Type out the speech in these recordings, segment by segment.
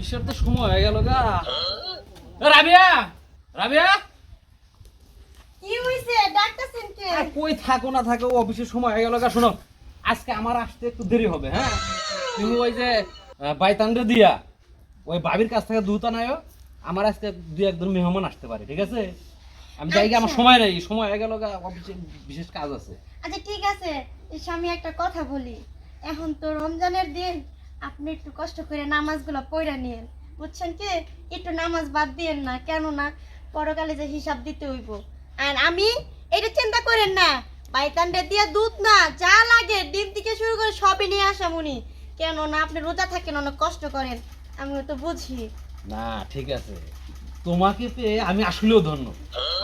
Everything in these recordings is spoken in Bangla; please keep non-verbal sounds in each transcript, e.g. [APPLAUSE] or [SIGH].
অফিসের তো সময় হয়ে গেল গা। রাবিয়া রাবিয়া। কি হইছে? ডাক্তারছেন কে? আর কই থাকো না থাকো অফিসের সময় হয়ে গেল গা শোনো। আজকে আমার আসতে একটু দেরি হবে হ্যাঁ? তুমি ওই যে দিয়া ওই বাবির কাছ থেকে দুধ আনায়ও আমার আজকে দুই একজন মেহমান আসতে পারে ঠিক আছে? আমি যাই আমার আচ্ছা। সময় নেই সময় হয়ে গেল গা অফিসে বিশেষ কাজ আছে। আচ্ছা ঠিক আছে। এসে আমি একটা কথা বলি। এখন তো রমজানের দিন আপনি একটু কষ্ট করে নামাজগুলো পড়ে নিন বুঝছেন কি? একটু নামাজ বাদ দিয়েন না কেন না পরকালে যে হিসাব দিতে হইব। আর আমি এটা চিন্তা করেন না বাইতান্ডে দিয়ে দুধ না, যা লাগে ডিম থেকে শুরু করে সবই নিয়ে আসা মুনি। কেন না আপনি রোজা থাকেন, অনেক কষ্ট করেন। আমি তো বুঝি। না, ঠিক আছে। তোমাকে পেয়ে আমি আসলেও ধন্য।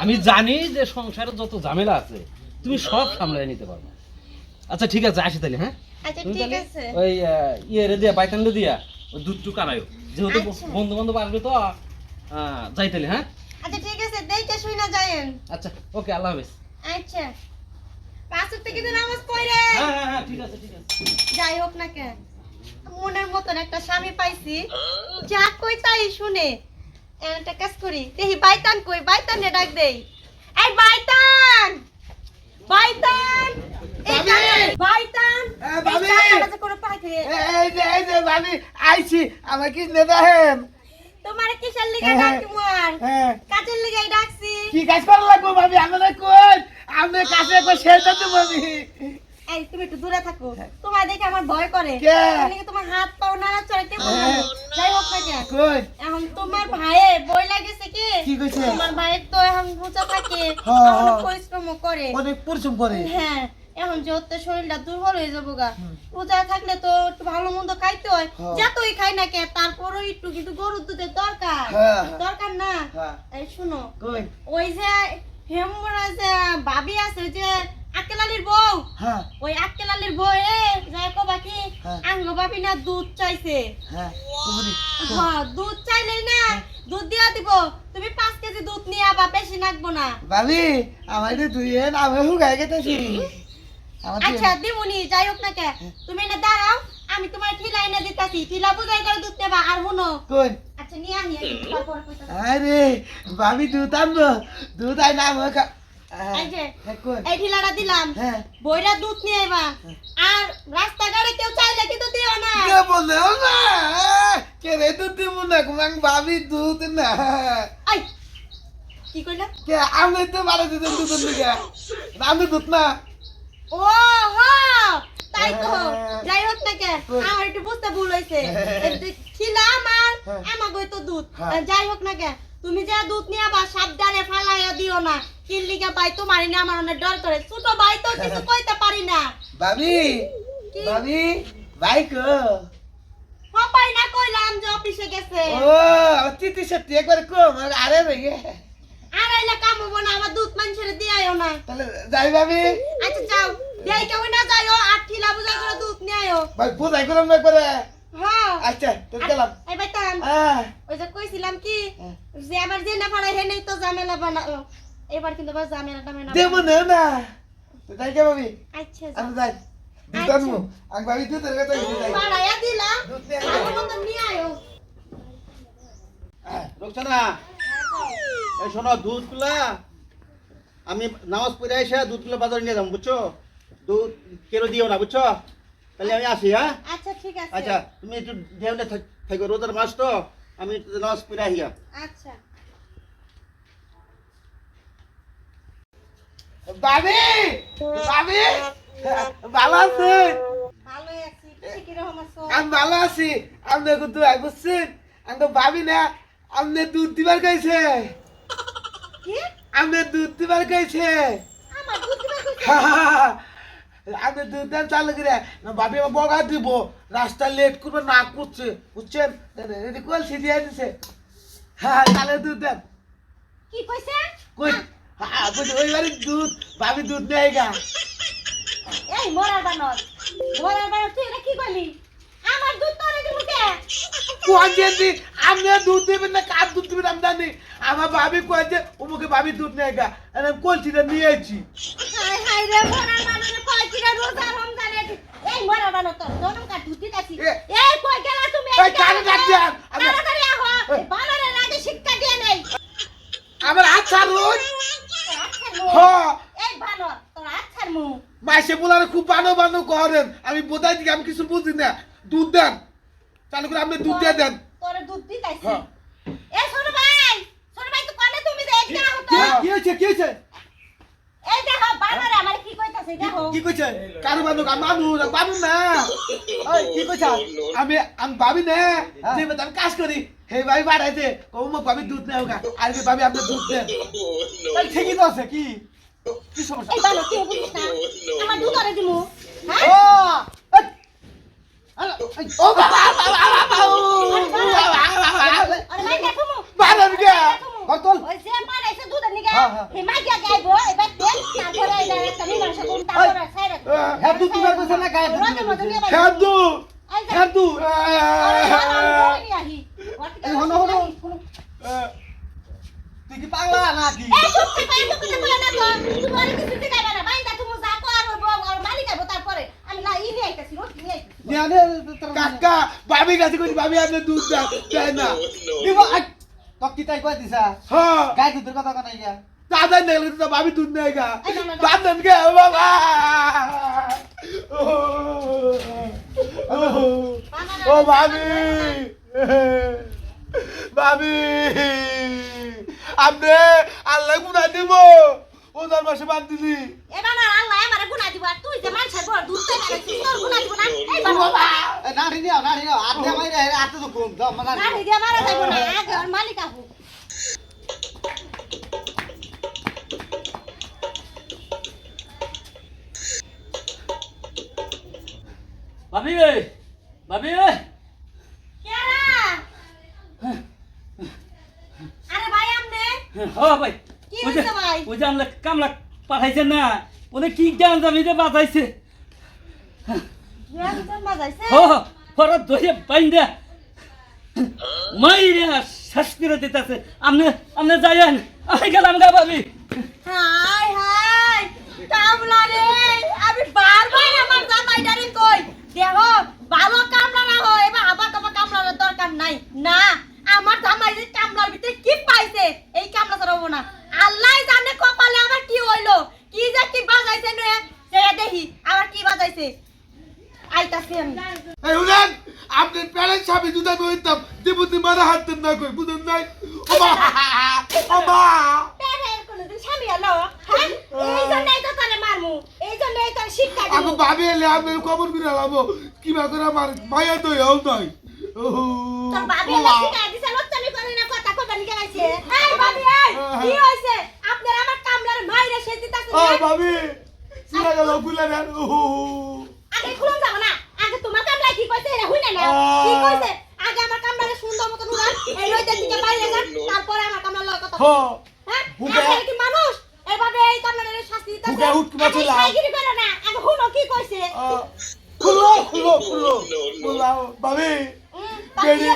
আমি জানি যে সংসারে যত ঝামেলা আছে, তুমি সব সামলায় নিতে পারবে। আচ্ছা ঠিক আছে, আসি তাহলে হ্যাঁ? আচ্ছা ঠিক আছে। ওই ইয়ে রে দিয়া বাইকান্ডে দিয়া ওই দুধটু কানায়ো যেহেতু আচ্ছা। বন্ধু বান্ধব আসবে তো আহ, যাই তাহলে হ্যাঁ? আচ্ছা ঠিক আছে দেখে শুই না যায়েন। আচ্ছা ওকে আল্লাহ হাফেজ। আচ্ছা। পাঁচের থেকে তো নামাজ পড়ে। হ্যাঁ হ্যাঁ হ্যাঁ ঠিক আছে ঠিক আছে। যাই হোক না কেন মনের মতন একটা স্বামী পাইছি। যা কই তাই শুনে। একটা কাজ করি দেখি বাইতান কই বাইতানে ডাক দেই। এই বাইতান! বাইতান! আইছি। আমার কি তোমার কিসের লিগে হ্যাঁ, ডাকি মোর হ্যাঁ। কাজের লিগে ডাকছি। কি কাজ করা লাগবো ভাবি আমরা কই? আমরা কাছে কই? শেরটা দেবো আমি এই তুমি একটু দূরে থাকো। তোমার দেখে আমার ভয় করে। কে? তোমার হাত পাও না চড়াইতে? হ্যাঁ। যাই হোক না কেন। এখন তোমার ভাইয়ে বই লাগেছে কি? কি কইছে? তোমার ভাইয়ের তো এখন বুঝা থাকে। হ্যাঁ, অনেক হ্যাঁ। পরিশ্রম করে। অনেক পরিশ্রম করে। হ্যাঁ। এখন যেহেতু শরীরটা দুর্বল হয়ে যাব গা রোজা থাকলে তো একটু ভালো মন্দ খাইতে হয়। হ্যাঁ। যতই খাই না কে তারপরও একটু কিন্তু গরুর দুধের দরকার। হ্যাঁ, হ্যাঁ। দরকার না? এই শুনো ওই যে হেমরা যে ভাবি আছে যে আকেলালির বউ ওই আকেলালির বউ এ যাই কবা কি। আঙ্গ ভাবি না দুধ চাইছে। হ্যাঁ। দুধ চাইলেই না দুধ দিয়া দিব। তুমি পাঁচ কেজি দুধ নিয়ে আবার বেশি নাকবো না। ভাবি আমার এন আমি হুগাই গেতেছি আচ্ছা দিমুনি যাই হোক না কে তুমি না দাঁড়াও আমি তোমার ঠিলা এনে দিতাছি। ঠিলা বুঝাই করে দুধ নেবা আর হুনো কই? আচ্ছা নিয়ে আনি আরে ভাবি দুধ আনব। দুধ আই না আমার এই ঠিলাটা দিলাম। হ্যাঁ। বইরা দুধ নিয়ে আইবা। আর রাস্তাঘাটে কেউ চাইলে কিন্তু দিও না। কে বলেও না কে রে দুধ দিব না? কুমাং ভাবি দুধ না। আই কি কইলা? কে আমি তো মারা দিতে দুধ দিকে আমি দুধ না। ও তাই তো যাই হোক না কে আমার একটু বুঝতে ভুল হয়েছে। খিলা আমার হ্যাঁ। তো দুধ। হ্যাঁ। যাই হোক না কে তুমি যে দুধ নিয়ে আবার সাবধানে ফালাইয়া দিও না। কিল্লিকে বাই তো মারি না আমার অনেক ডর করে। ছোট ভাই তো কিছু কইতে পারি না। ভাবি ভাবি ভাই কো। হপাই না কইলাম যে অফিসে গেছে। ও তিতি সত্যি একবার কো আরে রে আর আইলে কাম হব না আমার দুধ মানুষের দিয়াইও না। তাহলে যাই ভাবি। আচ্ছা যাও। দেই কেউ না যাইও আর ঠিলা বুঝা করে দুধ নিয়ে আইও ভাই বুঝাই করলাম একবারে? হ্যাঁ। আচ্ছা তো গেলাম। এবার টান আহ ওই যে কইছিলাম কি হ্যাঁ। যে আমার যে না পাড়াই তো ঝামেলা বানাও এবার কিন্তু আবার ঝামেলা টামেলা দেব না না। তো যাই কে ভাবি। আচ্ছা আমি যাই। দুধ আমি ভাবি দুধের কথা যাই। পাড়াইয়া দুধ নিয়ে ভালো আইবো। মতো নিয়ে আয়ো। রোকসানা। এই শোনো দুধগুলা আমি নামাজ পড়ে এসে দুধগুলো বাজারে নিয়ে যাব বুঝছ? দুধ দিও না বুঝছ? তাহলে আমি আসি হ্যাঁ? আচ্ছা ঠিক আছে। আচ্ছা তুমি একটু ধ্যানে থাকো রোজার মাস তো আমি নামাজ পড়ে আহিয়া আচ্ছা। ভাবি ভাবি ভালো আছে? ভালোই আছি। তুমি কীরকম আছো? আমি ভালো আছি। আপনি কিন্তু বুঝছেন আমি তো ভাবি না আপনি দুধ দিবার গাইছে কি? আপনি দুধ দিবার গাইছে আমার দুধ দিবা কইছে? আপনি দুধ দেন চালু করে। না ভাবি আমার বগা দিব। রাস্তা লেট করবে না করছে। বুঝছেন? এটি কোয়াল সিজিয়ে দিছে হ্যাঁ তাহলে দুধ দেন। কি কইছে? কই? হ্যাঁ ওই বাড়ির দুধ ভাবি দুধ নেই গা। এই মরার বানর মরার বানর তুই এটা কি কইলি আমার দুধ তোরে দিমু কে কোন যে আপনি দুধ দেবেন না কার দুধ দেবেন আমি জানি। আমার ভাবি কয় যে উমুকে ভাবি দুধ নেই গা আর আমি কলসিটা নিয়েছি। রে ভরার এই তুমি? এই কানে দিয়া আমি নেই। আমার আচ্ছা রোজ? হ। এই খুব বানো বানো করেন। আমি বোধাই দিকে আমি কিছু বুঝি না। দুধ দেন। চালু করে আপনি দুধ দিয়ে দেন। তোর দুধ দিতাইছি কি হয়েছে কি হয়েছে? এই দেখো বানর আমার কি কইতাছে দেখো। কি কইছে? কারও বানু আমি মানুষ না বানু না। এই কি কইছে? আমি আমি ভাবি না যে আমি কাজ করি। হে ভাই বাড়াইতে কম ভাবি দুধ নেও গা আর কি ভাবি আপনি দুধ দেন। ঠিকই তো আছে কি? কি সমস্যা? এই বানো কি বুঝছ না আমার দুধ আরে দিমু হ্যাঁ ও এই, আরে, এই, ও বাবা বাবা বাবা ও আরে মাই দেখো মু বানর গে ঘর তোল। ওই যে মারাইছে দুধের নিগা হ্যাঁ, হ্যাঁ। হে মাই গিয়া গাইবো এবার দেখ তারপরে এই একটা মীমাংসা করুন তারপরে সাইরা হ্যাঁ দুধ তোমার কইছে না গায়ে দুধ রোদে মধ্যে নিয়ে বাইরে হ্যাঁ দু এই যে হ্যাঁ দু আরে বাবা, আমি ধরে নিয়ে আহি। এই হনো হনো তুই কি পাগলা নাকি এই চুপ থাকো, এত কথা বলো না তো। তুমি অনেক কিছু শিখাইবা না। বাইন্দা তুমি যা কর, ওর বউ, ওর মালিক আইবো তারপরে। আমি না, ই নিয়ে আইতাছি, রোটি নিয়ে আইতাছি। নিয়ানে তোর কাকা ভাবি কাছে কই ভাবি আপনি দুধ দেন না। দিব তো কি তাই কই দিছা? হ্যাঁ। গায়ে দুধের কথা কোনাই গিয়া নেলে তো ভাবি দুধ নেই গা। এই না, না, না। বান্ধন গে বাবা। ও ভাবি ভাবি আপনি আল্লাহ গুনা দিব ওদের মাসে বাদ দিলি। এবার না, আল্লাহ আমারে গুনাহ দিব, আর তুই যে মানুষের বড় খাইবা রাখছিস, তোর গুনাহ দিব না? এই বাবা, এ না রে নিও না রে নিও আতে মাইরে আতে তো ঘুম দাও মানা লাঠি দিয়ে মারা যাইবো না, আগে ওর মালিক। ভাবি ভাবি আরে ভাই, আমনে? হ ভাই। কি হইছে ভাই? ওই যে কামলা পাঠাইছেন না ওনে কি জ্ঞান জামিতে বাজাইছে। দুয়া দুজন বাজাইছে? হ হঠাৎ ধরে বাইন্দা মাইরে শেষ করে দিতেছে। আপনি আপনি যাইয়েন। আমি গেলাম গা ভাবি। হাই হাই কামলা রে আমি বারবার আমার জামাইটারে কই? দেখো ভালো কামলা না হয় এবার আবার তোমার কামলার দরকার নাই। না আমার জামাই যে কামলার ভিতরে কি পাইছে এই কামলা হব না। আল্লাহ জানে কপালে আমার কি হইল। কি যে কি বাজাইছে নে সে দেখি আমার কি বাজাইছে। আইতাছি আমি। এই উনান আপনি প্যারেন্ট সাবি দুধ আমি হইতাম মারা হাত দেন না কই বুঝেন নাই? ওমা [LAUGHS] পেটের কোনোদিন স্বামী এলো হ্যাঁ এই জন্যই তো তারে মারমু এই জন্যই তোর শিক্ষা আমি এলে আমি খবর করে লাবো। কিবা করে আমার মায়া তো হও নাই। তোর বাবি এলে শিখা দিছে লচ্চামি করে না কথা কইবা নিকে গাইছে এই বাবি এই কি হইছে? আপনার আমার কামলার মাইরে সে দিতাছে ও ভাবি সিরা গেল বুলা দেন। ওহো। আগে খুলুন যাব না। আগে তোমার কামলা কি কইছে এটা হইনা না? কি কইছে? আগে আমার কামলারে সুন্দর মতো নুরান এই রইতে দিকে বাইরে যান তারপরে আমার কামলার লয় কথা হ। হ্যাঁ? কি মানুষ? এভাবে এই কামলারে শাস্তি দিতাছে। হুকে উঠ মাছ লাও। সাইগিরি করে না আগে হুনো কি কইছে খুলো খুলো খুলো খুলাও ভাবি বেড়ি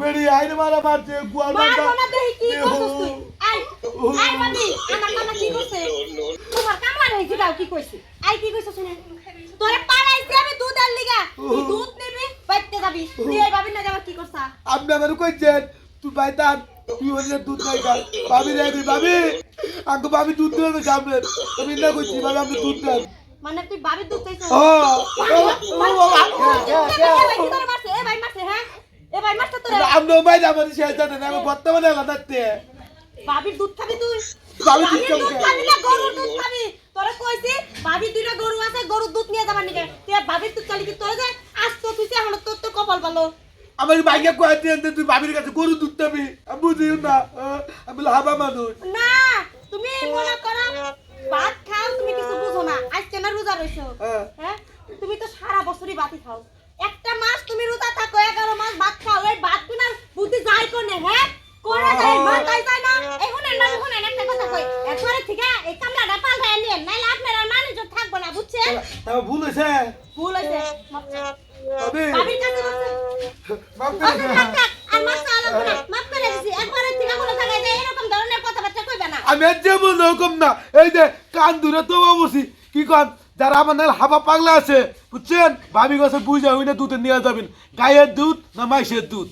বেড়ি আইনে মারা মারছে গুয়া মারবো না দেখি কি করছিস তুই আই আই বাবি আমার কামলা কি করছে তোমার কামলা রয়েছে দাও কি কইছে আই কি কইছে শুনে? তোরে পাড়াইছি আমি দুধ আর লিগা তুই দুধ নিবি বাইতে যাবি। তুই এই বাবির না যাবার কি করছা আপনি আমার কইছেন তুই বাইতান তুই হলে দুধ নাই খা ভাবি রে ভাবি আঙ্কু ভাবি দুধ দেবে সামনে আমি না কইছি ভাবি আপনি দুধ দেন। মানে তুই বাবির দুধ চাইছ ও ও এ ভাই মারছে হ্যাঁ এ ভাই মারছে তোরে না আমার শেষ আমি বর্তমানে বাবির দুধ খাবি তুই বাবির দুধ বাবির খাব। খাবি না গরুর দুধ খাবি তোরে কইছি বাবির দুইটা গরু আছে গরুর দুধ নিয়ে যাবার নিকে তুই বাবির দুধ চালি কি তোরে যে আজ তো তুই এখন তোর তো কপাল ভালো আমার ভাইকে কয়ে দিয়ে তুই ভাবির কাছে গরু দুধ দেবি আমি বুঝি না আমি লাভা মানুষ না তুমি মনে করো কিছু বুঝো না আজকে না রোজা রইছো। হ্যাঁ। তুমি তো সারা বছরই ভাতই খাও। একটা মাস তুমি রোজা থাকো এগারো মাস ভাত খাও এই ভাত বিনা বুদ্ধি যাই কোনে হ্যাঁ? করে যায় মাথায় যায় না। এই না শুনেন একটা কথা কই। এরপরে থেকে এই কামলাটা পাল্টায় নিয়েন নাইলে আপনার মানুষ থাকব না বুঝছেন? তাও ভুল হয়েছে। ভুল হয়েছে ভাবি ভাবির কাছে বলছে মাফ করে আর মাছ লাগবে না। মাফ করে দিছি। একবারের থেকে কোনো জায়গায় যায় এরকম ধরনের কথাবার্তা কইবে না। আমি যেমন ওরকম না। এই যে কান দূরে তো বসি কি কন? যারা আমার নাল হাবা পাগলা আছে, বুঝছেন? ভাবি গেছে বুঝা হইনা, দুধে নিয়ে যাবেন। গায়ের দুধ না মাইসের দুধ?